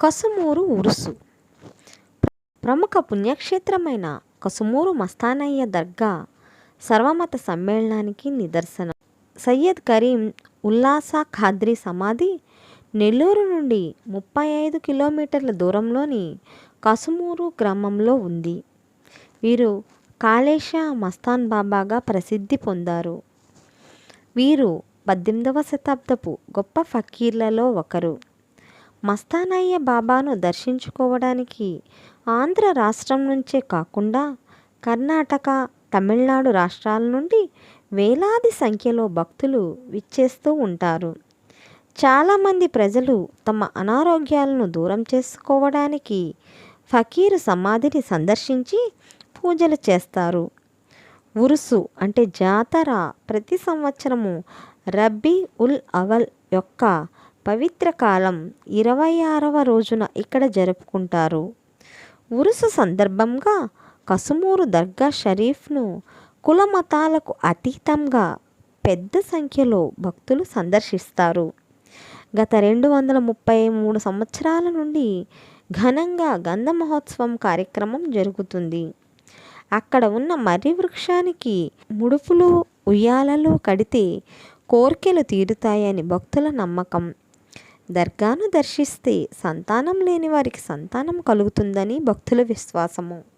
కసుమూరు ఉరుసు. ప్రముఖ పుణ్యక్షేత్రమైన కసుమూరు మస్తానయ్య దర్గా సర్వమత సమ్మేళనానికి నిదర్శనం. సయ్యద్ కరీం ఉల్లాసా ఖాద్రి సమాధి నెల్లూరు నుండి ముప్పై ఐదు కిలోమీటర్ల దూరంలోని కసుమూరు గ్రామంలో ఉంది. వీరు కాళేశా మస్తాన్ బాబాగా ప్రసిద్ధి పొందారు. వీరు పద్దెనిమిదవ శతాబ్దపు గొప్ప ఫకీర్లలో ఒకరు. మస్తానయ్య బాబాను దర్శించుకోవడానికి ఆంధ్ర రాష్ట్రం నుంచే కాకుండా కర్ణాటక తమిళనాడు రాష్ట్రాల నుండి వేలాది సంఖ్యలో భక్తులు విచ్చేస్తూ ఉంటారు. చాలామంది ప్రజలు తమ అనారోగ్యాలను దూరం చేసుకోవడానికి ఫకీరు సమాధిని సందర్శించి పూజలు చేస్తారు. ఉరుసు అంటే జాతర ప్రతి సంవత్సరము రబ్బీ ఉల్ అవల్ యొక్క పవిత్ర కాలం ఇరవై ఆరవ రోజున ఇక్కడ జరుపుకుంటారు. ఉరుసు సందర్భంగా కసుమూరు దర్గా షరీఫ్ను కుల మతాలకు అతీతంగా పెద్ద సంఖ్యలో భక్తులు సందర్శిస్తారు. గత రెండు వందల ముప్పై మూడు సంవత్సరాల నుండి ఘనంగా గంధ మహోత్సవం కార్యక్రమం జరుగుతుంది. అక్కడ ఉన్న మర్రి వృక్షానికి ముడుపులు ఉయ్యాలలు కడితే కోర్కెలు తీరుతాయని భక్తుల నమ్మకం. దర్గాను దర్శిస్తే సంతానం లేని వారికి సంతానం కలుగుతుందని భక్తుల విశ్వాసము.